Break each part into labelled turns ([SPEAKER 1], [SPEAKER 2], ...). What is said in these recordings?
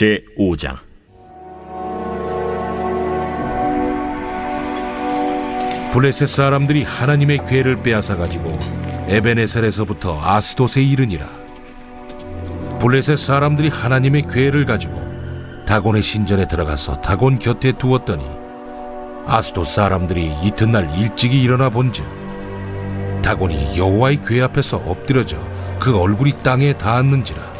[SPEAKER 1] 제 5장
[SPEAKER 2] 블레셋 사람들이 하나님의 괴를 빼앗아 가지고 에베네셀에서부터 아스돗에 이르니라. 블레셋 사람들이 하나님의 괴를 가지고 다곤의 신전에 들어가서 다곤 곁에 두었더니 아스돗 사람들이 이튿날 일찍이 일어나 본즉 다곤이 여호와의 괴 앞에서 엎드려져 그 얼굴이 땅에 닿았는지라.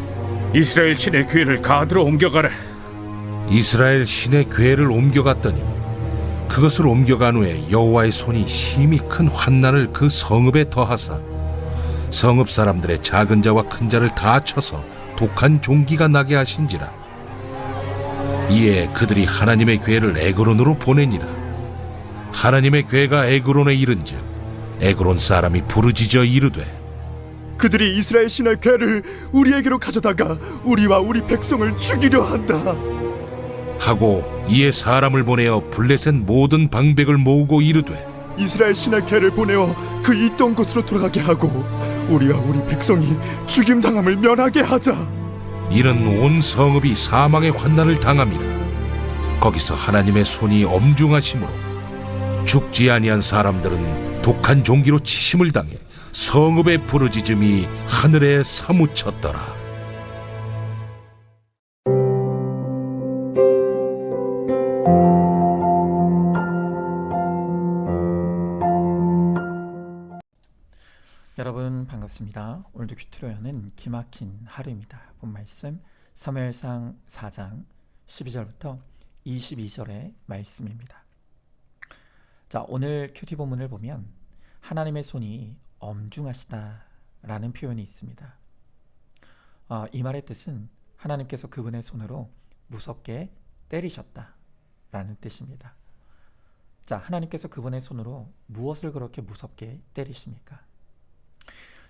[SPEAKER 3] 이스라엘 신의 귀를 가드로 옮겨가라.
[SPEAKER 2] 이스라엘 신의 궤를 옮겨갔더니 그것을 옮겨간 후에 여호와의 손이 심히 큰 환난을 그 성읍에 더하사 성읍 사람들의 작은 자와 큰 자를 다 쳐서 독한 종기가 나게 하신지라 이에 그들이 하나님의 궤를 에그론으로 보내니라 하나님의 궤가 에그론에 이른즉 에그론 사람이 부르짖어 이르되
[SPEAKER 4] 그들이 이스라엘 신의 괴를 우리에게로 가져다가 우리와 우리 백성을 죽이려 한다.
[SPEAKER 2] 하고 이에 사람을 보내어 블레셋 모든 방백을 모으고 이르되
[SPEAKER 4] 이스라엘 신의 괴를 보내어 그 있던 곳으로 돌아가게 하고 우리와 우리 백성이 죽임 당함을 면하게 하자.
[SPEAKER 2] 이는 온 성읍이 사망의 환난을 당함이라 거기서 하나님의 손이 엄중하심으로 죽지 아니한 사람들은 독한 종기로 치심을 당해 성읍의 부르짖음이 하늘에 사무쳤더라
[SPEAKER 5] 여러분 반갑습니다. 오늘도 큐트로 여는 기막힌 하루입니다. 본 말씀 사무엘상 4장 12절부터 22절의 말씀입니다. 자, 오늘 큐티 본문을 보면 하나님의 손이 엄중하시다라는 표현이 있습니다. 아, 이 말의 뜻은 하나님께서 그분의 손으로 무섭게 때리셨다라는 뜻입니다. 자, 하나님께서 그분의 손으로 무엇을 그렇게 무섭게 때리십니까?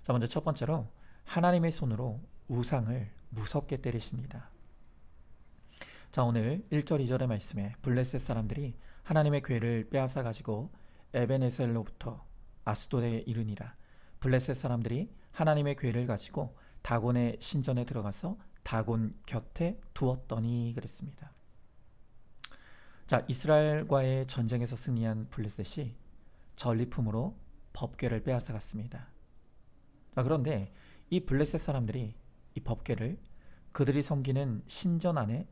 [SPEAKER 5] 자, 먼저 첫 번째로 하나님의 손으로 우상을 무섭게 때리십니다. 자, 오늘 1절 2절의 말씀에 블레셋 사람들이 하나님의 괴를 빼앗아 가지고 에베네셀로부터 아스돗에 이르니라. 블레셋 사람들이 하나님의 괴를 가지고 다곤의 신전에 들어가서 다곤 곁에 두었더니 그랬습니다. 자, 이스라엘과의 전쟁에서 승리한 블레셋이 전리품으로 법궤를 빼앗아 갔습니다. 자, 그런데 이 블레셋 사람들이 이 법궤를 그들이 섬기는 신전 안에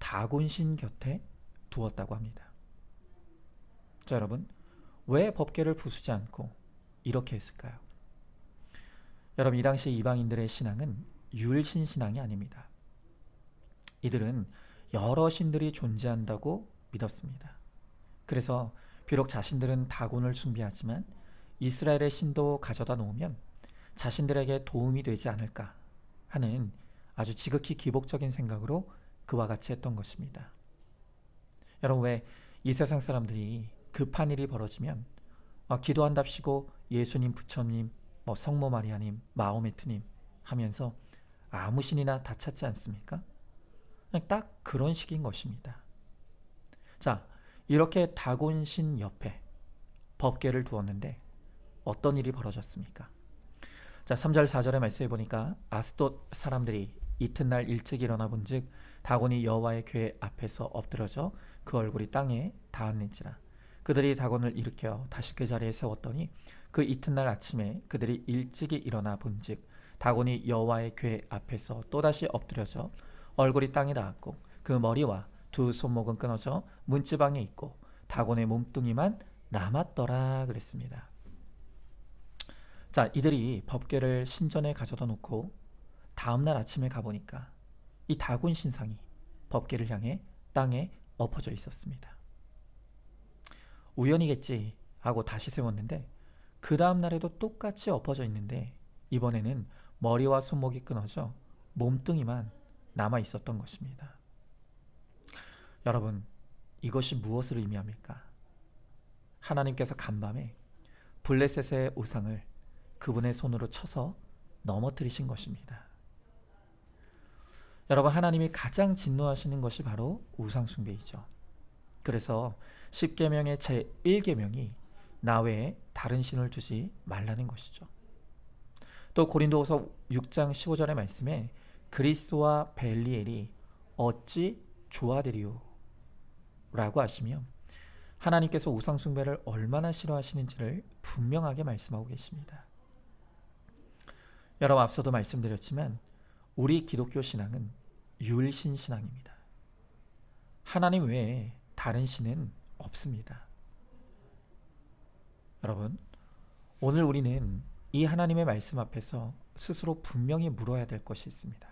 [SPEAKER 5] 다곤신 곁에 두었다고 합니다. 자, 여러분, 왜 법궤를 부수지 않고 이렇게 했을까요? 여러분, 이 당시 이방인들의 신앙은 율신 신앙이 아닙니다. 이들은 여러 신들이 존재한다고 믿었습니다. 그래서 비록 자신들은 다곤을 숭배하지만 이스라엘의 신도 가져다 놓으면 자신들에게 도움이 되지 않을까 하는 아주 지극히 기복적인 생각으로 그와 같이 했던 것입니다. 여러분 왜 이 세상 사람들이 급한 일이 벌어지면 아, 기도한답시고 예수님, 부처님, 뭐 성모 마리아님, 마호메트님 하면서 아무 신이나 다 찾지 않습니까? 딱 그런 식인 것입니다. 자, 이렇게 다곤신 옆에 법궤를 두었는데 어떤 일이 벌어졌습니까? 자, 3절 4절의 말씀에 보니까 아스돗 사람들이 이튿날 일찍 일어나 본즉 다곤이 여호와의 궤 앞에서 엎드러져 그 얼굴이 땅에 닿았는지라 그들이 다곤을 일으켜 다시 그 자리에 세웠더니 그 이튿날 아침에 그들이 일찍이 일어나 본즉 다곤이 여호와의 궤 앞에서 또다시 엎드려져 얼굴이 땅에 닿았고 그 머리와 두 손목은 끊어져 문지방에 있고 다곤의 몸뚱이만 남았더라 그랬습니다. 자, 이들이 법궤를 신전에 가져다 놓고 다음 날 아침에 가보니까 이 다곤 신상이 법궤를 향해 땅에 엎어져 있었습니다. 우연이겠지 하고 다시 세웠는데 그 다음 날에도 똑같이 엎어져 있는데 이번에는 머리와 손목이 끊어져 몸뚱이만 남아 있었던 것입니다. 여러분, 이것이 무엇을 의미합니까? 하나님께서 간밤에 블레셋의 우상을 그분의 손으로 쳐서 넘어뜨리신 것입니다. 여러분, 하나님이 가장 진노하시는 것이 바로 우상숭배이죠. 그래서 10계명의 제1계명이 나 외에 다른 신을 두지 말라는 것이죠. 또 고린도후서 6장 15절의 말씀에 그리스와 벨리엘이 어찌 조아되리요 라고 하시며 하나님께서 우상 숭배를 얼마나 싫어하시는지를 분명하게 말씀하고 계십니다. 여러분 앞서도 말씀드렸지만 우리 기독교 신앙은 율신 신앙입니다. 하나님 외에 다른 신은 없습니다. 여러분, 오늘 우리는 이 하나님의 말씀 앞에서 스스로 분명히 물어야 될 것이 있습니다.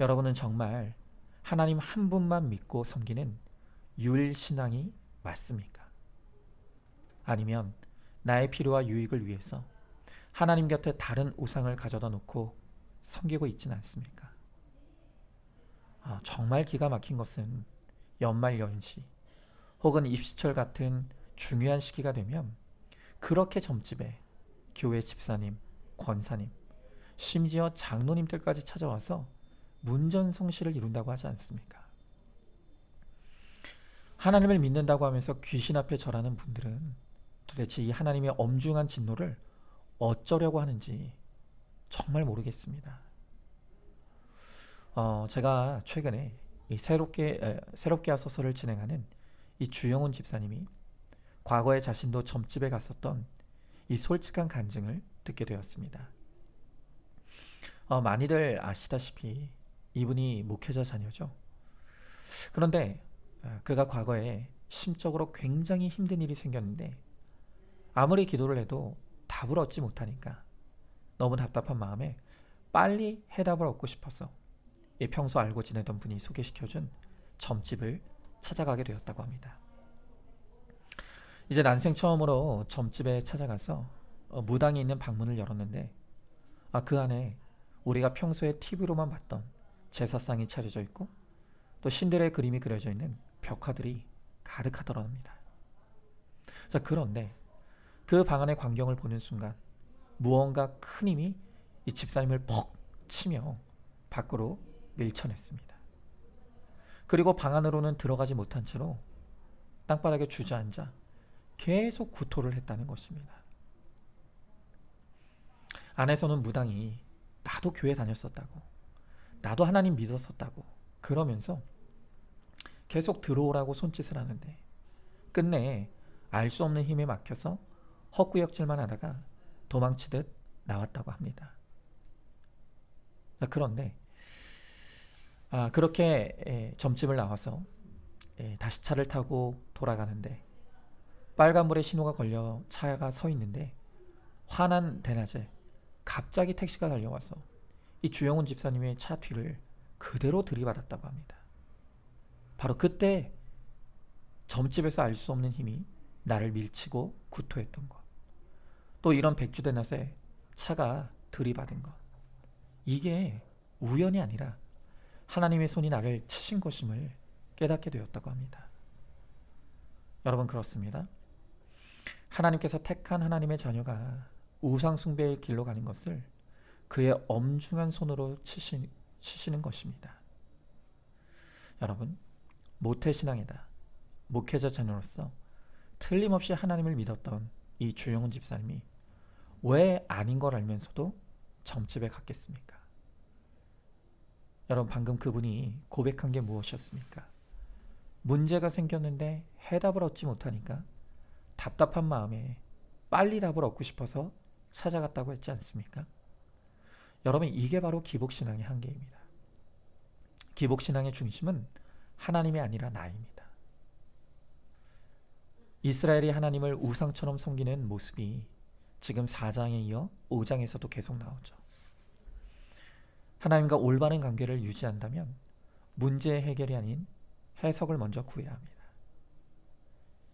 [SPEAKER 5] 여러분은 정말 하나님 한 분만 믿고 섬기는 율신앙이 맞습니까? 아니면 나의 필요와 유익을 위해서 하나님 곁에 다른 우상을 가져다 놓고 섬기고 있지는 않습니까? 아, 정말 기가 막힌 것은 연말 연시 혹은 입시철 같은 중요한 시기가 되면 그렇게 점집에 교회 집사님, 권사님, 심지어 장로님들까지 찾아와서 문전성시를 이룬다고 하지 않습니까? 하나님을 믿는다고 하면서 귀신 앞에 절하는 분들은 도대체 이 하나님의 엄중한 진노를 어쩌려고 하는지 정말 모르겠습니다. 어, 제가 최근에 이 새롭게 에, 새롭게 하소서를 진행하는 이 주영훈 집사님이 과거에 자신도 점집에 갔었던 이 솔직한 간증을 듣게 되었습니다. 어, 많이들 아시다시피 이분이 목회자 자녀죠. 그런데 어, 그가 과거에 심적으로 굉장히 힘든 일이 생겼는데 아무리 기도를 해도 답을 얻지 못하니까 너무 답답한 마음에 빨리 해답을 얻고 싶어서 이 평소 알고 지내던 분이 소개시켜준 점집을 찾아가게 되었다고 합니다. 이제 난생 처음으로 점집에 찾아가서 어, 무당이 있는 방문을 열었는데 아, 그 안에 우리가 평소에 TV로만 봤던 제사상이 차려져 있고 또 신들의 그림이 그려져 있는 벽화들이 가득하더라 합니다. 자, 그런데 그 방 안의 광경을 보는 순간 무언가 큰 힘이 이 집사님을 퍽 치며 밖으로 밀쳐냈습니다. 그리고 방 안으로는 들어가지 못한 채로 땅바닥에 주저앉아 계속 구토를 했다는 것입니다. 안에서는 무당이 나도 교회 다녔었다고, 나도 하나님 믿었었다고 그러면서 계속 들어오라고 손짓을 하는데 끝내 알 수 없는 힘에 막혀서 헛구역질만 하다가 도망치듯 나왔다고 합니다. 그런데 아, 그렇게 에, 점집을 나와서 에, 다시 차를 타고 돌아가는데 빨간불에 신호가 걸려 차가 서 있는데 화난 대낮에 갑자기 택시가 달려와서 이 주영훈 집사님의 차 뒤를 그대로 들이받았다고 합니다. 바로 그때 점집에서 알 수 없는 힘이 나를 밀치고 구토했던 것. 또 이런 백주대낮에 차가 들이받은 것. 이게 우연이 아니라 하나님의 손이 나를 치신 것임을 깨닫게 되었다고 합니다. 여러분 그렇습니다. 하나님께서 택한 하나님의 자녀가 우상숭배의 길로 가는 것을 그의 엄중한 손으로 치시, 치시는 것입니다. 여러분, 모태신앙이다. 목회자 자녀로서 틀림없이 하나님을 믿었던 이 주영훈 집사님이 왜 아닌 걸 알면서도 점집에 갔겠습니까? 여러분 방금 그분이 고백한 게 무엇이었습니까? 문제가 생겼는데 해답을 얻지 못하니까 답답한 마음에 빨리 답을 얻고 싶어서 찾아갔다고 했지 않습니까? 여러분 이게 바로 기복신앙의 한계입니다. 기복신앙의 중심은 하나님이 아니라 나입니다. 이스라엘이 하나님을 우상처럼 섬기는 모습이 지금 4장에 이어 5장에서도 계속 나오죠. 하나님과 올바른 관계를 유지한다면 문제의 해결이 아닌 해석을 먼저 구해야 합니다.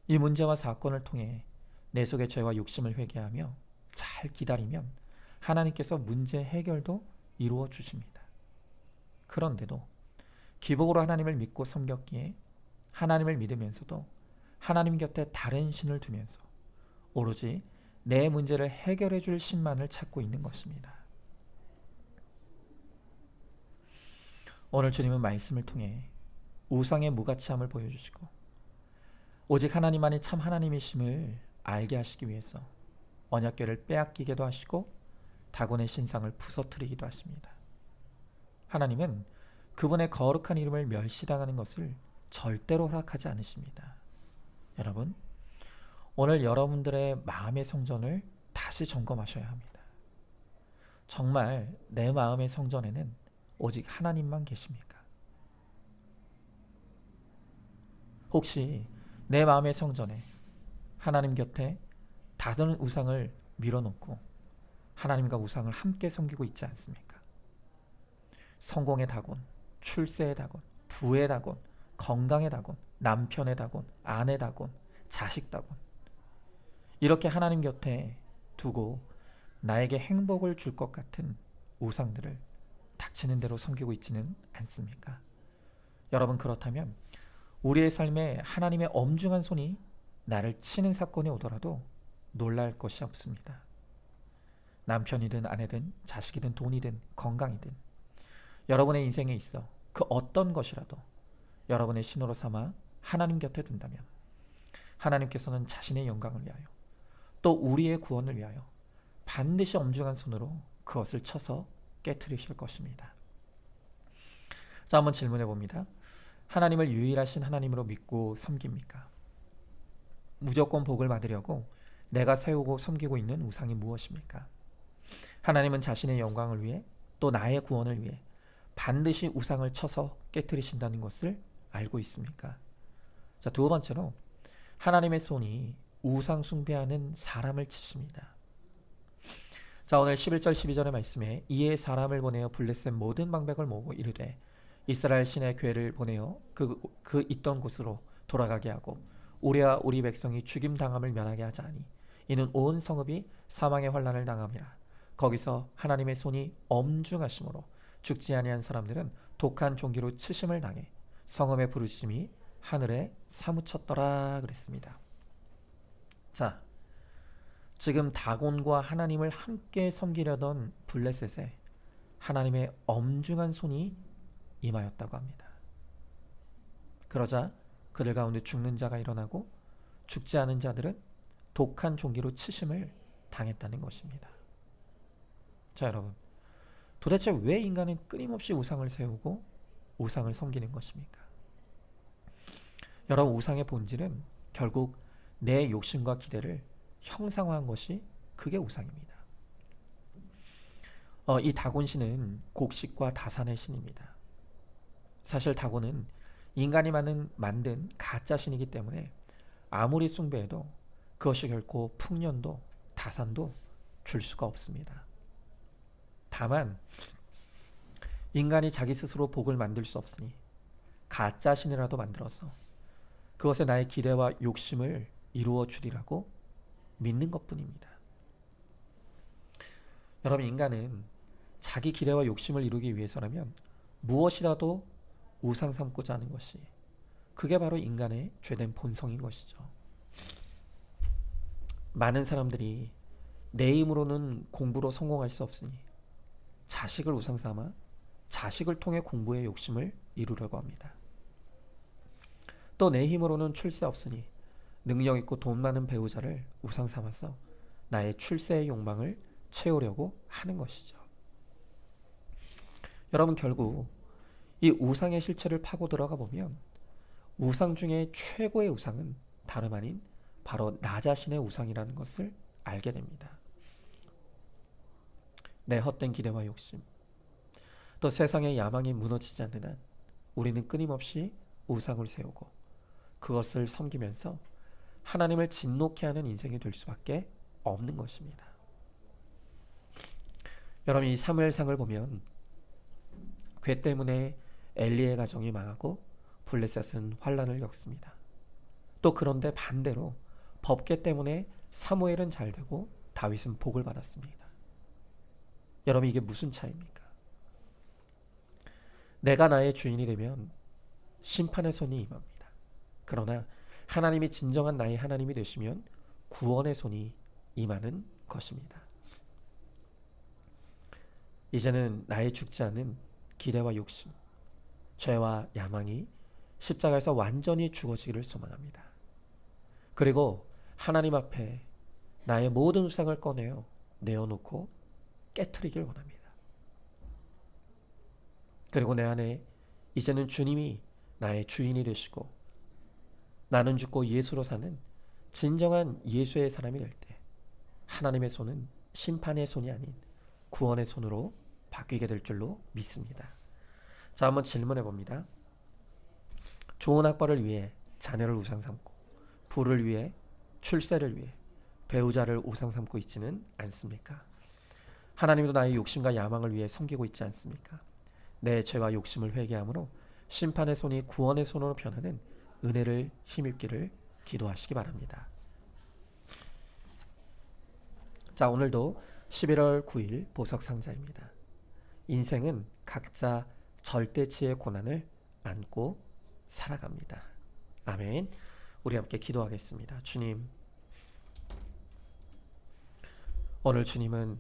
[SPEAKER 5] 이 문제와 사건을 통해 내 속의 죄와 욕심을 회개하며 잘 기다리면 하나님께서 문제 해결도 이루어 주십니다. 그런데도 기복으로 하나님을 믿고 섬겼기에 하나님을 믿으면서도 하나님 곁에 다른 신을 두면서 오로지 내 문제를 해결해 줄 신만을 찾고 있는 것입니다. 오늘 주님은 말씀을 통해 우상의 무가치함을 보여주시고 오직 하나님만이 참 하나님이심을 알게 하시기 위해서 언약궤를 빼앗기게도 하시고 다곤의 신상을 부서뜨리기도 하십니다. 하나님은 그분의 거룩한 이름을 멸시당하는 것을 절대로 허락하지 않으십니다. 여러분, 오늘 여러분들의 마음의 성전을 다시 점검하셔야 합니다. 정말 내 마음의 성전에는 오직 하나님만 계십니까? 혹시 내 마음의 성전에 하나님 곁에 다른 우상을 밀어놓고 하나님과 우상을 함께 섬기고 있지 않습니까? 성공의 다곤, 출세의 다곤, 부의 다곤, 건강의 다곤, 남편의 다곤, 아내 다곤, 자식 다곤. 이렇게 하나님 곁에 두고 나에게 행복을 줄 것 같은 우상들을 닥치는 대로 섬기고 있지는 않습니까? 여러분 그렇다면 우리의 삶에 하나님의 엄중한 손이 나를 치는 사건이 오더라도 놀랄 것이 없습니다. 남편이든 아내든 자식이든 돈이든 건강이든 여러분의 인생에 있어 그 어떤 것이라도 여러분의 신호로 삼아 하나님 곁에 둔다면 하나님께서는 자신의 영광을 위하여 또 우리의 구원을 위하여 반드시 엄중한 손으로 그것을 쳐서 깨뜨리실 것입니다. 자, 한번 질문해 봅니다. 하나님을 유일하신 하나님으로 믿고 섬깁니까? 무조건 복을 받으려고 내가 세우고 섬기고 있는 우상이 무엇입니까? 하나님은 자신의 영광을 위해 또 나의 구원을 위해 반드시 우상을 쳐서 깨뜨리신다는 것을 알고 있습니까? 자, 두 번째로 하나님의 손이 우상 숭배하는 사람을 치십니다. 자, 오늘 11절 12절의 말씀에 이에 사람을 보내어 블레셋 모든 방백을 모으고 이르되 이스라엘 신의 괴를 보내어 그, 그 있던 곳으로 돌아가게 하고 우리와 우리 백성이 죽임 당함을 면하게 하자니 이는 온 성읍이 사망의 환란을 당함이라 거기서 하나님의 손이 엄중하심으로 죽지 아니한 사람들은 독한 종기로 치심을 당해 성읍의 부르심이 하늘에 사무쳤더라 그랬습니다. 자, 지금 다곤과 하나님을 함께 섬기려던 블레셋에 하나님의 엄중한 손이 임하였다고 합니다. 그러자 그들 가운데 죽는 자가 일어나고 죽지 않은 자들은 독한 종기로 치심을 당했다는 것입니다. 자, 여러분. 도대체 왜 인간은 끊임없이 우상을 세우고 우상을 섬기는 것입니까? 여러분, 우상의 본질은 결국 내 욕심과 기대를 형상화한 것이 그게 우상입니다. 어, 이 다곤 신은 곡식과 다산의 신입니다. 사실 다곤은 인간이 만든 가짜 신이기 때문에 아무리 숭배해도 그것이 결코 풍년도 다산도 줄 수가 없습니다. 다만 인간이 자기 스스로 복을 만들 수 없으니 가짜 신이라도 만들어서 그것에 나의 기대와 욕심을 이루어 주리라고 믿는 것뿐입니다. 여러분 인간은 자기 기대와 욕심을 이루기 위해서라면 무엇이라도 우상 삼고자 하는 것이 그게 바로 인간의 죄된 본성인 것이죠. 많은 사람들이 내 힘으로는 공부로 성공할 수 없으니 자식을 우상 삼아 자식을 통해 공부의 욕심을 이루려고 합니다. 또 내 힘으로는 출세 없으니 능력 있고 돈 많은 배우자를 우상 삼아서 나의 출세의 욕망을 채우려고 하는 것이죠. 여러분 결국 이 우상의 실체를 파고 들어가 보면 우상 중에 최고의 우상은 다름 아닌 바로 나 자신의 우상이라는 것을 알게 됩니다. 내 헛된 기대와 욕심, 또 세상의 야망이 무너지지 않는 한 우리는 끊임없이 우상을 세우고 그것을 섬기면서 하나님을 진노케 하는 인생이 될 수밖에 없는 것입니다. 여러분 이 사무엘상을 보면 괴 때문에 엘리의 가정이 망하고 블레셋은 환란을 겪습니다. 또 그런데 반대로 법계 때문에 사무엘은 잘 되고 다윗은 복을 받았습니다. 여러분 이게 무슨 차이입니까? 내가 나의 주인이 되면 심판의 손이 임합니다. 그러나 하나님이 진정한 나의 하나님이 되시면 구원의 손이 임하는 것입니다. 이제는 나의 죽지 않은 기대와 욕심, 죄와 야망이 십자가에서 완전히 죽어지기를 소망합니다. 그리고 하나님 앞에 나의 모든 우상을 꺼내어 내어놓고 깨뜨리길 원합니다. 그리고 내 안에 이제는 주님이 나의 주인이 되시고 나는 죽고 예수로 사는 진정한 예수의 사람이 될 때 하나님의 손은 심판의 손이 아닌 구원의 손으로 바뀌게 될 줄로 믿습니다. 자, 한번 질문해 봅니다. 좋은 학벌을 위해 자녀를 우상 삼고 부를 위해 출세를 위해 배우자를 우상 삼고 있지는 않습니까? 하나님도 나의 욕심과 야망을 위해 섬기고 있지 않습니까? 내 죄와 욕심을 회개함으로 심판의 손이 구원의 손으로 변하는 은혜를 힘입기를 기도하시기 바랍니다. 자, 오늘도 11월 9일 보석 상자입니다. 인생은 각자 절대치의 고난을 안고 살아갑니다. 아멘. 우리 함께 기도하겠습니다. 주님, 오늘 주님은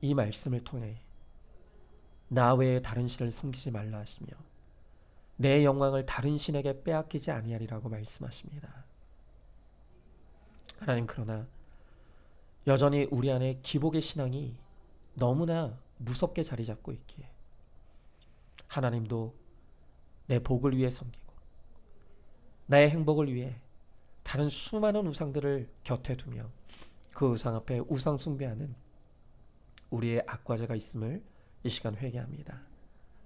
[SPEAKER 5] 이 말씀을 통해 나 외에 다른 신을 섬기지 말라 하시며 내 영광을 다른 신에게 빼앗기지 아니하리라고 말씀하십니다. 하나님 그러나 여전히 우리 안에 기복의 신앙이 너무나 무섭게 자리 잡고 있기에 하나님도 내 복을 위해 섬기고 나의 행복을 위해 다른 수많은 우상들을 곁에 두며 그 우상 앞에 우상 숭배하는 우리의 악과제가 있음을 이 시간 회개합니다.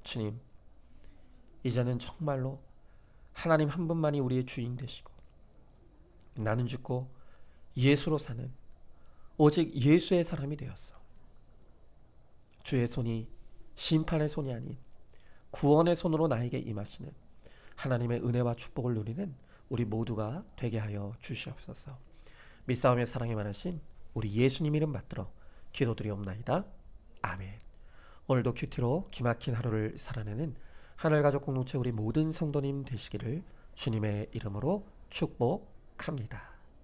[SPEAKER 5] 주님, 이제는 정말로 하나님 한 분만이 우리의 주인 되시고 나는 죽고 예수로 사는 오직 예수의 사람이 되었어. 주의 손이 심판의 손이 아닌 구원의 손으로 나에게 임하시는 하나님의 은혜와 축복을 누리는 우리 모두가 되게 하여 주시옵소서. 믿사움의 사랑에 많으신 우리 예수님 이름 받들어 기도드리옵나이다. 아멘. 오늘도 큐티로 기막힌 하루를 살아내는 하늘 가족 공동체 우리 모든 성도님 되시기를 주님의 이름으로 축복합니다.